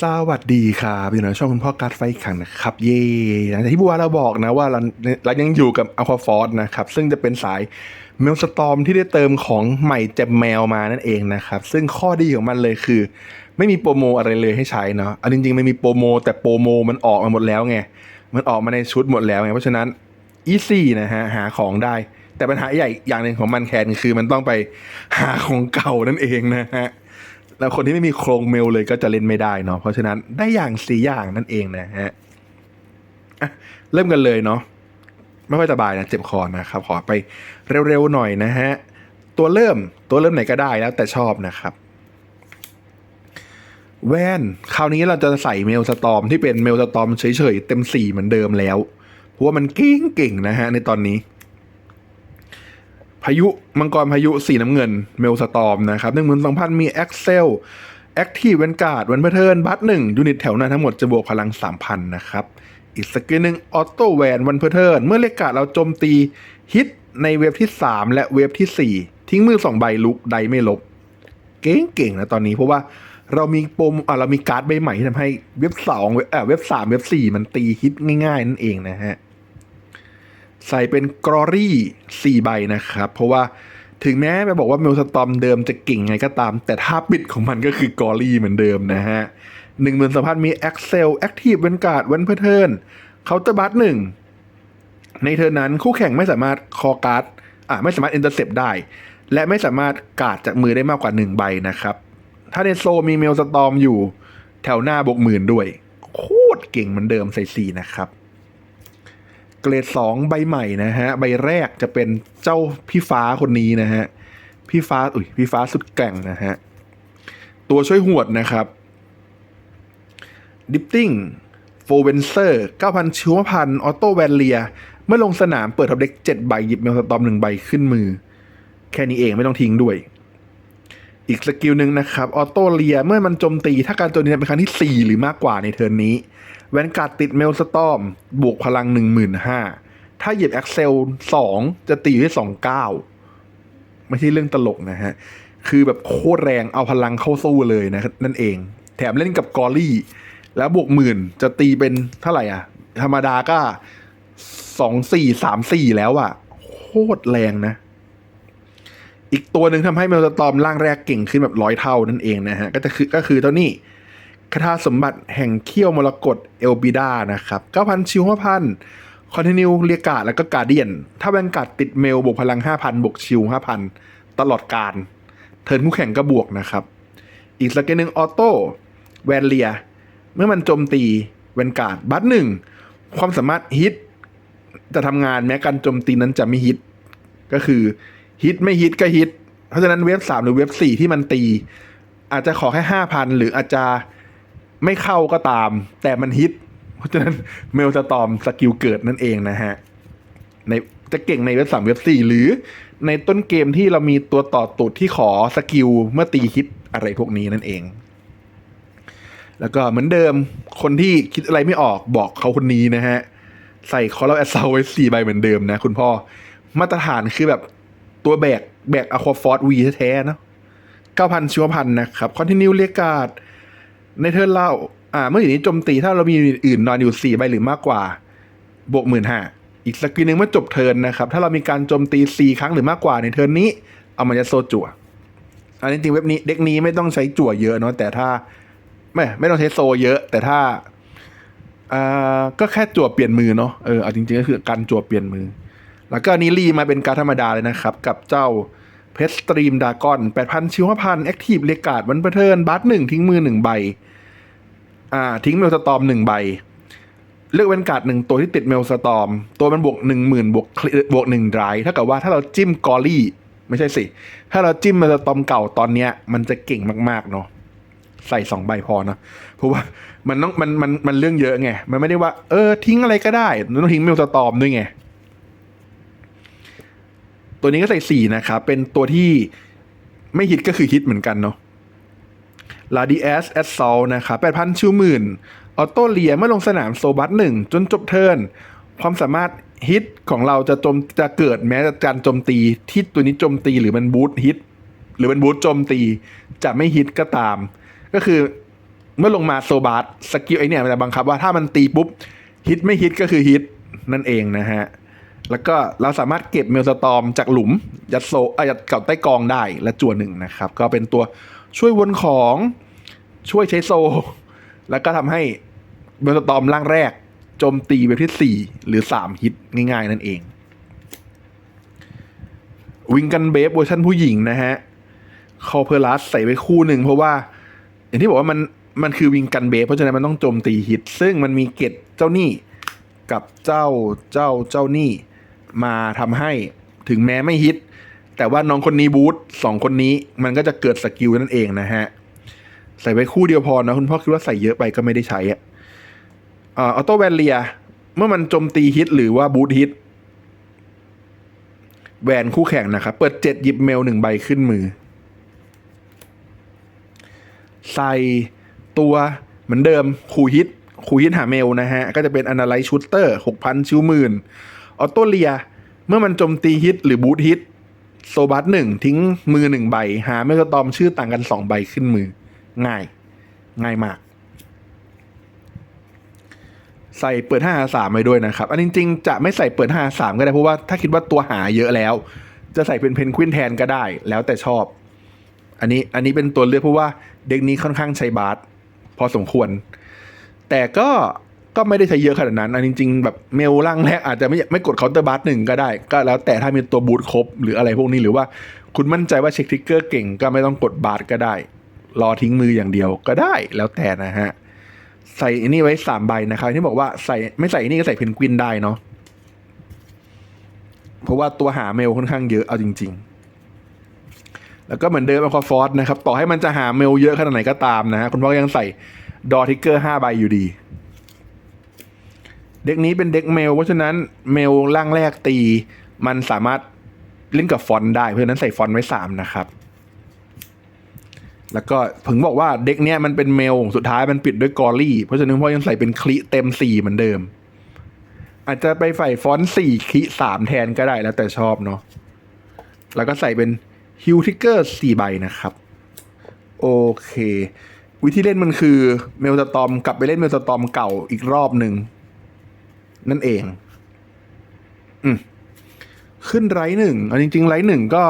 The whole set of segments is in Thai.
สวัสดีครับอยู่ในช่องคุณพ่อการ์ดไฟอีกครั้งนะครับ เย่หลังจากที่บัวเราบอกนะว่าเราเรายังอยู่กับอัลฟาฟอร์นะครับ ซึ่งจะเป็นสายเมลสตอมที่ได้เติมของใหม่เจ็บแมวมานั่นเองนะครับ ซึ่งข้อดีของมันเลยคือ ไม่มีโปรโมอะไรเลยให้ใช้เนาะอันจริงๆไม่มีโปรโม แต่โปรโมมันออกมาหมดแล้วไงมันออกมาในชุดหมดแล้วไงเพราะฉะนั้นอีซี่นะฮะหาของได้ แต่ปัญหาใหญ่อย่างหนึ่งของมันแคนคือมันต้องไปหาของเก่านั่นเองนะฮะ แล้วคนที่ไม่มีโครงเมลเลยก็จะเล่นไม่ได้เนาะเพราะฉะนั้นได้อย่างสี่อย่างนั่นเองนะฮะอะเริ่มกันเลยเนาะไม่ค่อยสบายนะเจ็บคอนะครับ ขอไปเร็วๆหน่อยนะฮะตัวเริ่มตัวเริ่มไหนก็ได้แล้วแต่ชอบนะครับแว่นคราวนี้เราจะใส่เมลสตอมที่เป็นเมลสตอมเฉยๆเต็มสี่เหมือนเดิมแล้ว เพราะว่ามันเก่งๆนะฮะในตอนนี้ พายุมังกรพายุสีน้ำเงินเมลสตอมนะครับหนึ่งหมื่นสองพันมี a อ c e l แอคทีฟเวนการ์ดวันเพเทินบัตหนึ่งยูนิตแถวหน้าทั้งหมดจะบวกพลังสามพันนะครับอีกสกิลหนึ่งออโต้แวนวันเพเทินเมื่อเลกกาดเราโจมตีฮิตในเวฟที่ 3 และเวฟที่ 4 ทิ้งมือ 2 ใบลุกใดไม่ลบ เก่งๆนะตอนนี้เพราะว่าเรามีปมอะเรามีการ์ดใบใหม่ที่ทำให้เว็บสองเวอ่อเว็บสามเว็บสี่มันตีฮิตง่ายๆนั่นเองนะฮะ ใส่เป็นกรอรี่สี่ใบนะครับ เพราะว่าถึงแม้จะบอกว่าเมลสตอมเดิมจะเก่งไงก็ตาม แต่ท่าปิดของมันก็คือกอรี่เหมือนเดิมนะฮะหนึ่งหมื่นสองพันมี Excel Active v a n g u a r d วันเพเทิร์นเขาจะบัตหนึ่งในเทอร์นนั้นคู่แข่งไม่สามารถคอการ์ดอ่าไม่สามารถอินเตอร์เซปได้ และไม่สามารถการ์ดจากมือได้มากกว่าหนึ่งใบนะครับ ถ้าในโซมีเมลสตอมอยู่แถวหน้าบกหมื่นด้วย โคตรเก่งเหมือนเดิมใส่สี่นะครับ เกรดสองใบใหม่นะฮะ ใบแรกจะเป็นเจ้าพี่ฟ้าคนนี้นะฮะ พี่ฟ้าอุ้ยพี่ฟ้าสุดแกร่งนะฮะ ตัวช่วยหวดนะครับดิปติ้งโฟเวนเซอร์9,000ชิวพันออโต้แวนเลีย เมื่อลงสนามเปิดท็อปเด็ก7ใบหยิบเมลสตอมหนึ่งใบขึ้นมือ แค่นี้เองไม่ต้องทิ้งด้วย อีกสกิลหนึ่งนะครับออโต้เลียเมื่อมันโจมตีถ้าการโจมตีเป็นครั้งที่ 4 หรือมากกว่าในเทิร์นนี้ แวนการ์ดติดเมลสตอมบวกพลัง 15,000 ถ้าเหยียบแอคเซล2 จะตีอยู่ที่29 ไม่ใช่เรื่องตลกนะฮะ คือแบบโคตรแรงเอาพลังเข้าสู้เลยนะนั่นเอง แถมเล่นกับกอรี่ แล้วบวกหมื่นจะตีเป็นเท่าไหร่อะ ธรรมดาก็สองสี่สามสี่แล้วอะ โคตรแรงนะ อีกตัวหนึ่งทำให้เมลสตอมร่างแรกเก่งขึ้นแบบร้อยเท่านั่นเองนะฮะ ก็จะคือก็คือเท่านี้คาถาสมบัติแห่งเขี้ยวมรกตเอลบิดานะครับ9,000ชิว5,000คอนติเนียเรียกาดแล้วก็กาเดียน ถ้าแวนการ์ดติดเมลบวกพลัง 5,000 บวกชิว 5,000 ตลอดการ เทิร์นคู่แข่งก็บวกนะครับ อีกสเกลหนึ่งออโต้แวนเลีย เมื่อมันโจมตีแวนการ์ดบัตหนึ่ง ความสามารถฮิต จะทำงานแม้การโจมตีนั้นจะไม่ฮิต ก็คือ ฮิตไม่ฮิตก็ฮิต เพราะฉะนั้นเว็บสามหรือเว็บสี่ที่มันตี อาจจะขอแค่ห้าพันหรืออาจจะไม่เข้าก็ตาม แต่มันฮิต เพราะฉะนั้นเมลสตอมสกิลเกิดนั่นเองนะฮะในจะเก่งในเว็บสามเว็บสี่หรือในต้นเกมที่เรามีตัวต่อตูดที่ขอสกิลเมื่อตีฮิตอะไรพวกนี้นั่นเอง แล้วก็เหมือนเดิมคนที่คิดอะไรไม่ออกบอกเขาคนนี้นะฮะ ใส่คอร์ลแอสเซาไว้สี่ใบเหมือนเดิมนะคุณพ่อ มาตรฐานคือแบบ ตัวแบกแบกอะควาฟอร์ดวีแท้ๆเนาะเก้าพันชิวพันนะครับ คอนติเนียเรียกาดในเทิร์นเล่า อ่า เมื่ออย่นี้โจมตีถ้าเรามีอื่นนอนอยู่สี่ใบหรือมากกว่า บวกหมื่นห้าอีกสกิลหนึ่งเมื่อจบเทิร์นนะครับ ถ้าเรามีการโจมตีสี่ครั้งหรือมากกว่าในเทิร์นนี้ เอามันจะโซจั่วอันนี้จริงเว็บนี้เด็กนี้ไม่ต้องใช้จั่วเยอะเนาะแต่ถ้าไม่ไม่ต้องใช้โซเยอะ แต่ถ้าอ่าก็แค่จั่วเปลี่ยนมือเนาะเออเอาจริงๆก็คือการจั่วเปลี่ยนมือ แล้วก็นี้รีมาเป็นการธรรมดาเลยนะครับ กับเจ้าเพชรสตรีมดากอน8,000ชิวพันแอคทีฟเลกาดวันเปเทินบัตหนึ่งทิ้งมือหนึ่งใบ อ่า ทิ้งเมลสตอมหนึ่งใบ เลือกเวนการ์ดหนึ่งตัวที่ติดเมลสตอม ตัวมันบวกหนึ่งหมื่นบวกบวกหนึ่งไรเท่ากับว่าถ้าเราจิ้มกอรี่ ไม่ใช่สิ ถ้าเราจิ้มเมลสตอมเก่าตอนเนี้ย มันจะเก่งมากๆเนาะใส่สองใบพอนะเพราะว่ามันต้องมันมันมันเรื่องเยอะไง มันไม่ได้ว่า เออทิ้งอะไรก็ได้มันต้องทิ้งเมลสตอมด้วยไง ตัวนี้ก็ใส่สี่นะครับ เป็นตัวที่ไม่ฮิตก็คือฮิตเหมือนกันเนาะลาดิเอสแอสซอลนะครับแปดพันชิวหมื่นออโต้เลียเมื่อลงสนามโซบัสหนึ่งจนจบเทิร์นความสามารถฮิตของเราจะจมจะเกิดแม้การโจมตีที่ตัวนี้โจมตีหรือมันบูทฮิตหรือมันบูทโจมตีจะไม่ฮิตก็ตาม ก็คือเมื่อลงมาโซบาร์สกิลไอเนี่ยมันจะบังคับว่าถ้ามันตีปุ๊บฮิตไม่ฮิตก็คือฮิตนั่นเองนะฮะ แล้วก็เราสามารถเก็บเมลสตอมจากหลุม ยัดโซเอ่ยัดเก่าใต้กองได้และจั่วหนึ่งนะครับ ก็เป็นตัวช่วยวนของช่วยใช้โซ แล้วก็ทำให้เมลสตอมร่างแรกโจมตีแบบที่ 4 หรือ 3 ฮิตง่ายๆ นั่นเอง วิงกันเบฟเวอร์ชันผู้หญิงนะฮะคอเพอร์ลัสใส่ไว้คู่หนึ่งเพราะว่า อย่างที่บอกว่ามันมันคือวิงกันเบฟเพราะฉะนั้นมันต้องโจมตีฮิต ซึ่งมันมีเกตเจ้าหนี้กับเจ้าเจ้าเจ้าหนี้ มาทำให้ถึงแม้ไม่ฮิต แต่ว่าน้องคนนี้บูทสองคนนี้มันก็จะเกิดสกิลนั่นเองนะฮะ ใส่ไว้คู่เดียวพอนะคุณพ่อคิดว่าใส่เยอะไปก็ไม่ได้ใช้อะออโต้แวนเลีย เมื่อมันโจมตีฮิตหรือว่าบูทฮิต แวนคู่แข่งนะครับ เปิดเจ็ดหยิบเมลหนึ่งใบขึ้นมือ ใส่ตัวเหมือนเดิมคู่ฮิตคู่ฮิตหาเมลนะฮะ ก็จะเป็น Analyze Shooter 6,000ชิวหมื่น ออโต้เลีย เมื่อมันโจมตีฮิตหรือบูทฮิตโซบัสหนึ่งทิ้งมือหนึ่งใบ หาเมลสตอมชื่อต่างกันสองใบขึ้นมือ ง่าย ง่ายมาก ใส่เปิด5หา3ไปด้วยนะครับ อันจริงๆจะไม่ใส่เปิด5หา3ก็ได้เพราะว่าถ้าคิดว่าตัวหาเยอะแล้ว จะใส่เป็นเพนกวินแทนก็ได้ แล้วแต่ชอบ อันนี้อันนี้เป็นตัวเลือกเพราะว่าเด็กนี้ค่อนข้างใช้บาสพอสมควร แต่ก็ ก็ไม่ได้ใช้เยอะขนาดนั้นอันจริงๆแบบเมลล่างแรกอาจจะไม่ไม่กดเคาน์เตอร์บาสหนึ่งก็ได้ ก็แล้วแต่ถ้ามีตัวบูทครบหรืออะไรพวกนี้หรือว่าคุณมั่นใจว่าเช็คทิกเกอร์เก่งก็ไม่ต้องกดบาสก็ได้ รอทิ้งมืออย่างเดียวก็ได้แล้วแต่นะฮะ ใส่อันนี้ไว้สามใบนะครับที่บอกว่าใส่ไม่ใส่อันนี้ก็ใส่เพนกวินได้เนาะเพราะว่าตัวหาเมลค่อนข้างเยอะเอาจริง ๆ แล้วก็เหมือนเดิมอควาฟอร์สนะครับ ต่อให้มันจะหาเมลเยอะขนาดไหนก็ตามนะฮะคุณพ่อยังใส่ดอทิกเกอร์ห้าใบอยู่ดี เด็กนี้เป็นเด็กเมล เพราะฉะนั้นเมลร่างแรกตี มันสามารถเล่นกับฟอนต์ได้ เพราะฉะนั้นใส่ฟอนต์ไว้สามนะครับ แล้วก็ถึงบอกว่าเด็กเนี้ยมันเป็นเมลสุดท้ายมันปิดด้วยกอรี่ เพราะฉะนั้นพ่อยังใส่เป็นคลิเต็มสี่เหมือนเดิม อาจจะไปใส่ฟอนต์สี่คลิสามแทนก็ได้แล้วแต่ชอบเนาะ แล้วก็ใส่เป็นฮิวทิกเกอร์สี่ใบนะครับ โอเค วิธีเล่นมันคือเมลสตอมกลับไปเล่นเมลสตอมเก่าอีกรอบหนึ่ง นั่นเอง อืมขึ้นไรหนึ่งอันจริงๆไรหนึ่งก็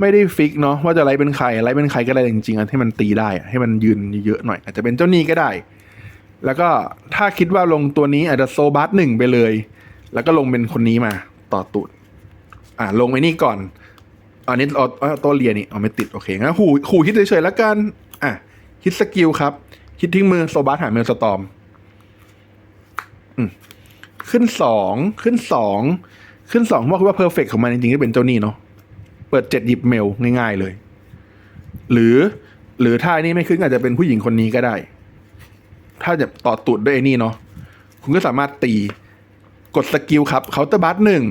ไม่ได้ฟิกเนาะว่าจะไรเป็นใครไรเป็นใครก็ได้จริงๆอันให้มันตีได้ให้มันยืนเยอะๆหน่อย อาจจะเป็นเจ้าหนี้ก็ได้ แล้วก็ถ้าคิดว่าลงตัวนี้อาจจะโซบัสหนึ่งไปเลย แล้วก็ลงเป็นคนนี้มาต่อตูดอ่าลงไอ้นี่ก่อน อันนี้เอาตัวเรียนี่เอาไม่ติดโอเคงั้นขู่ขู่คิดเฉยๆแล้วกัน อะคิดสกิลครับ คิดทิ้งมือโซบัสหาเมลสตอมอืม ขึ้นสองขึ้นสองขึ้นสองว่าคือว่าเพอร์เฟกของมันจริงๆก็เป็นเจ้าหนี้เนาะเปิดเจ็ดหยิบเมลง่ายๆเลย หรือหรือถ้าอันนี้ไม่ขึ้นอาจจะเป็นผู้หญิงคนนี้ก็ได้ ถ้าจะต่อตูดด้วยไอ้นี่เนาะคุณก็สามารถตีกดสกิลครับเคาน์เตอร์บัสหนึ่ง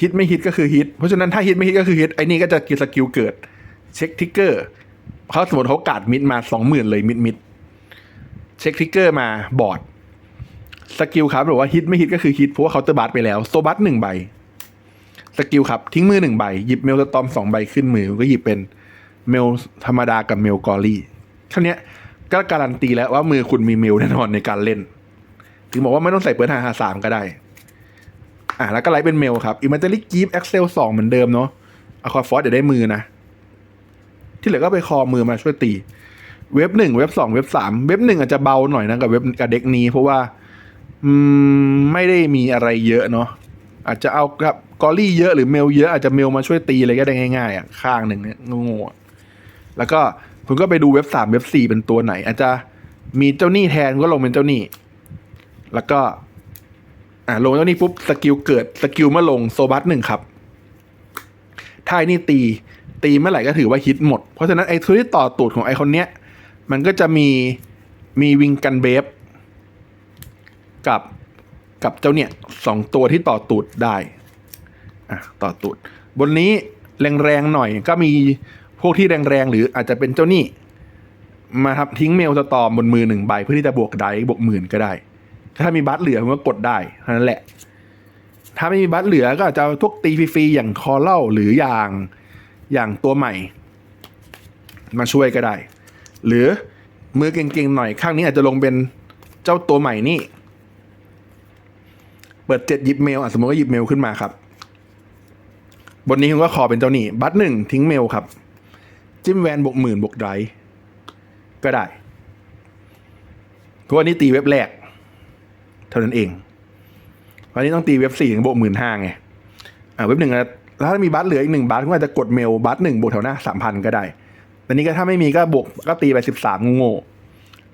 ฮิตไม่ฮิตก็คือฮิตเพราะฉะนั้นถ้าฮิตไม่ฮิตก็คือฮิตไอ้นี่ก็จะกินสกิลเกิด เช็คทิกเกอร์เขาสมมติเขากาดมิดมาสองหมื่นเลยมิดมิดเช็คทิกเกอร์มาบอร์ด สกิลครับหรือว่าฮิตไม่ฮิตก็คือฮิตเพราะว่าเคาน์เตอร์บัสไปแล้วโซบัสหนึ่งใบสกิลครับ ทิ้งมือหนึ่งใบ หยิบเมลสตอมสองใบขึ้นมือ ก็หยิบเป็นเมลธรรมดากับเมลกอรี่แค่เนี้ก็การันตีแล้วว่ามือคุณมีเมลแน่นอนในการเล่น ถึงบอกว่าไม่ต้องใส่เปิดหาหาสามก็ได้ อะแล้วก็ไลท์เป็นเมลครับอิมเมอร์ลี่กีฟเอ็กเซลสองเหมือนเดิมเนาะอะคอฟอสเดี๋ยวได้มือนะ ที่เหลือก็ไปคอมือมาช่วยตี เว็บหนึ่งเว็บสองเว็บสามเว็บหนึ่งอาจจะเบาหน่อยนะกับเว็บกับเด็กนี้เพราะว่า อืมไม่ได้มีอะไรเยอะเนาะอาจจะเอากับกอรี่เยอะหรือเมลเยอะอาจจะเมลมาช่วยตีอะไรก็ได้ง่ายๆอะข้างหนึ่งเนี่ยโง่ๆแล้วก็คุณก็ไปดูเว็บสามเว็บสี่เป็นตัวไหน อาจจะมีเจ้าหนี้แทนก็ลงเป็นเจ้าหนี้ แล้วก็ อ่าลงเจ้าหนี้ปุ๊บสกิลเกิดสกิลเมื่อลงโซบัสหนึ่งครับถ้าไอ้นี่ตี ตีเมื่อไหร่ก็ถือว่าฮิตหมด เพราะฉะนั้นไอ้ตัวที่ต่อตูดของไอคนเนี้ย มันก็จะมีมีวิงกันเบฟ กับกับเจ้าเนี่ยสองตัวที่ต่อตูดได้อะต่อตูด บนนี้แรงๆหน่อยก็มีพวกที่แรงๆหรืออาจจะเป็นเจ้านี่มาครับทิ้งเมลสตอมบนมือหนึ่งใบเพื่อที่จะบวกไดบวกหมื่นก็ได้ ถ้ามีบัตรเหลือมันก็กดได้เท่านั้นแหละ ถ้าไม่มีบัตรเหลือก็อาจจะพวกตีฟรีๆอย่างคอเล่าหรืออย่างอย่างตัวใหม่ มาช่วยก็ได้ หรือมือเก่งๆหน่อยข้างนี้อาจจะลงเป็นเจ้าตัวใหม่นี่ ปิดเจ็ดหยิบเมลอะสมมติว่าหยิบเมลขึ้นมาครับ บนนี้คุณก็ขอเป็นเจ้าหนี้ บัตรหนึ่งทิ้งเมลครับ จิ้มแวนบวกหมื่นบวกไดร์ก็ได้เพราะว่านี่ตีเว็บแรก เท่านั้นเอง วันนี้ต้องตีเว็บสี่ถึงบวกหมื่นห้าไงอ่าเว็บหนึ่งอะแล้วถ้ามีบัตรเหลืออีกหนึ่งบัตรก็อาจจะกดเมลบัตรหนึ่งบวกแถวหน้าสามพันก็ได้แต่นี้ก็ถ้าไม่มีก็บวกก็ตีไปสิบสามโง่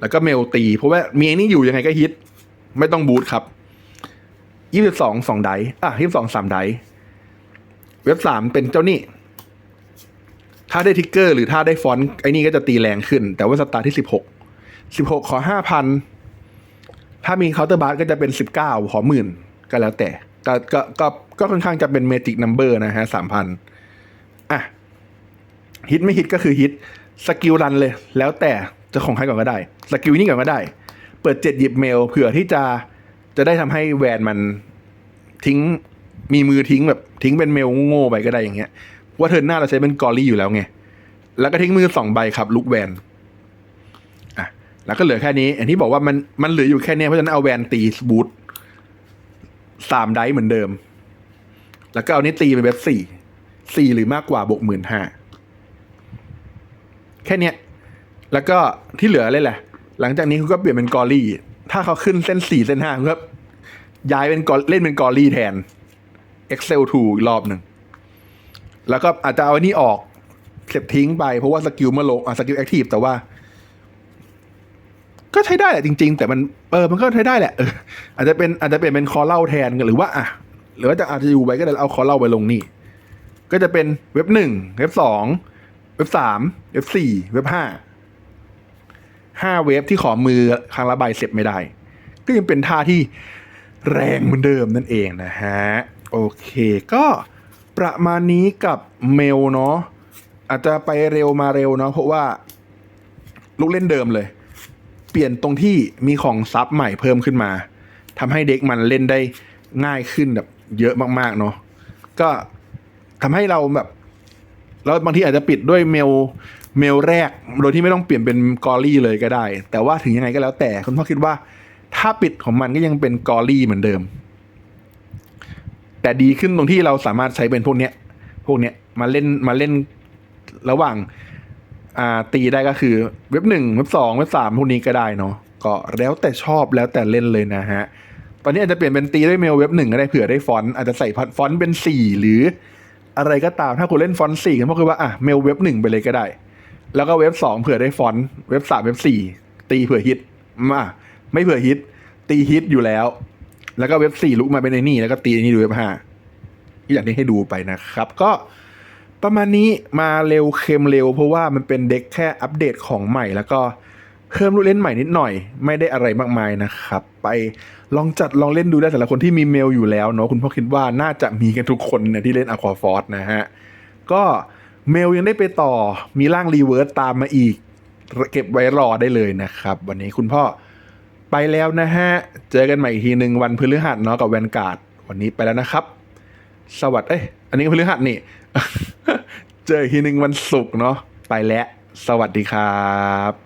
แล้วก็เมลตี เพราะว่าเมีไอ้นี่อยู่ยังไงก็ฮิต ไม่ต้องบูทครับ ยี่สิบสองสองไดอะยี่สิบสองสามไดเว็บสามเป็นเจ้านี่ ถ้าได้ทิกเกอร์หรือถ้าได้ฟอนต์ไอ้นี่ก็จะตีแรงขึ้น แต่ว่าสตาร์ที่สิบหกสิบหกขอห้าพันถ้ามีเคาน์เตอร์บาร์ก็จะเป็นสิบเก้าขอหมื่นก็แล้วแต่ก็ก็ก็ก็ค่อนข้างจะเป็นเมจิกนัมเบอร์นะฮะสามพันอะฮิตไม่ฮิตก็คือฮิตสกิลรันเลย แล้วแต่จะของใครก่อนก็ได้ สกิลนี้ก่อนก็ได้ เปิดเจ็ดหยิบเมลเผื่อที่จะ จะได้ทำให้แวนมันทิ้งมีมือทิ้งแบบทิ้งเป็นเมลโง่ไปก็ได้อย่างเงี้ยว่าเทิร์นหน้าเราใช้เป็นกอรี่อยู่แล้วไง แล้วก็ทิ้งมือสองใบครับลุกแวนอะแล้วก็เหลือแค่นี้ อย่างที่บอกว่ามันมันเหลืออยู่แค่นี้เพราะฉะนั้นเอาแวนตีบูทสามไดเหมือนเดิม แล้วก็เอานี้ตีเป็นเว็บสี่สี่หรือมากกว่าบวกหมื่นห้าแค่เนี้ยแล้วก็ที่เหลือเลยแหละ หลังจากนี้คุณก็เปลี่ยนเป็นกอรี่ ถ้าเขาขึ้นเส้นสี่เส้นห้าคุณก็ย้ายเป็นกอเล่นเป็นกอรี่แทน Excel 2อีกรอบหนึ่ง แล้วก็อาจจะเอาอันนี้ออกเก็บทิ้งไป เพราะว่าสกิลมื่อลงอะสกิลแอคทีฟแต่ว่า ก็ใช้ได้แหละจริง ๆ แต่มันเออมันก็ใช้ได้แหละเอออาจจะเป็นอาจจะเปลี่ยนเป็นคอเล่าแทนกันหรือว่าอะหรือว่าจะอาจจะอยู่ไว้ก็ได้เอาคอเล่าไปลงนี่ ก็จะเป็นเว็บหนึ่งเว็บสองเว็บสามเว็บสี่เว็บห้า ห้าเว็บที่ขอมือครั้งละใบเสร็จไม่ได้ ก็ยังเป็นท่าที่แรงเหมือนเดิมนั่นเองนะฮะ โอเคก็ประมาณนี้กับเมลเนาะอาจจะไปเร็วมาเร็วเนาะเพราะว่าลูกเล่นเดิมเลย เปลี่ยนตรงที่มีของซับใหม่เพิ่มขึ้นมาทำให้เด็กมันเล่นได้ง่ายขึ้นแบบเยอะมากๆเนาะก็ทำให้เราแบบแล้วบางทีอาจจะปิดด้วยเมล เมลแรกโดยที่ไม่ต้องเปลี่ยนเป็นกอรี่เลยก็ได้ แต่ว่าถึงยังไงก็แล้วแต่คุณพ่อคิดว่า ถ้าปิดของมันก็ยังเป็นกอรี่เหมือนเดิม แต่ดีขึ้นตรงที่เราสามารถใช้เป็นพวกเนี้ย พวกเนี้ยมาเล่นมาเล่นระหว่างอ่าตีได้ก็คือเว็บหนึ่งเว็บสองเว็บสามพวกนี้ก็ได้เนาะก็แล้วแต่ชอบแล้วแต่เล่นเลยนะฮะตอนนี้อาจจะเปลี่ยนเป็นตีด้วยเมลเว็บหนึ่งก็ได้เผื่อได้ฟอนต์อาจจะใส่ฟอนต์เป็นสี่หรืออะไรก็ตามถ้าคุณเล่นฟอนต์สี่ก็คือว่าอะเมลเว็บหนึ่งไปเลยก็ได้ แล้วก็เว็บสองเผื่อได้ฟอนต์เว็บสามเว็บสี่ตีเผื่อฮิตมาไม่เผื่อฮิต ตีฮิตอยู่แล้ว แล้วก็เว็บสี่ลุกมาเป็นไอ้นี่แล้วก็ตีไอ้นี่ดูเว็บห้าอย่างที่ให้ดูไปนะครับ ก็ประมาณนี้มาเร็วเค็มเร็ว เพราะว่ามันเป็นเด็กแค่อัปเดตของใหม่แล้วก็เพิ่มลูกเล่นใหม่นิดหน่อย ไม่ได้อะไรมากมายนะครับ ไปลองจัดลองเล่นดูได้สำหรับคนที่มีเมลอยู่แล้วเนาะคุณพ่อคิดว่าน่าจะมีกันทุกคนเนี่ยที่เล่น Aqua Force นะฮะก็ เมลยังได้ไปต่อมีร่างรีเวิร์สตามมาอีก เก็บไว้รอได้เลยนะครับ วันนี้คุณพ่อไปแล้วนะฮะ เจอกันใหม่อีกทีหนึ่งวันพฤหัสเนาะกับแวนการ์ดวันนี้ไปแล้วนะครับ สวัสดีเอ้ยอันนี้พฤหัสนี่ เจออีกทีหนึ่งวันศุกร์เนาะไปแล้ว สวัสดีครับ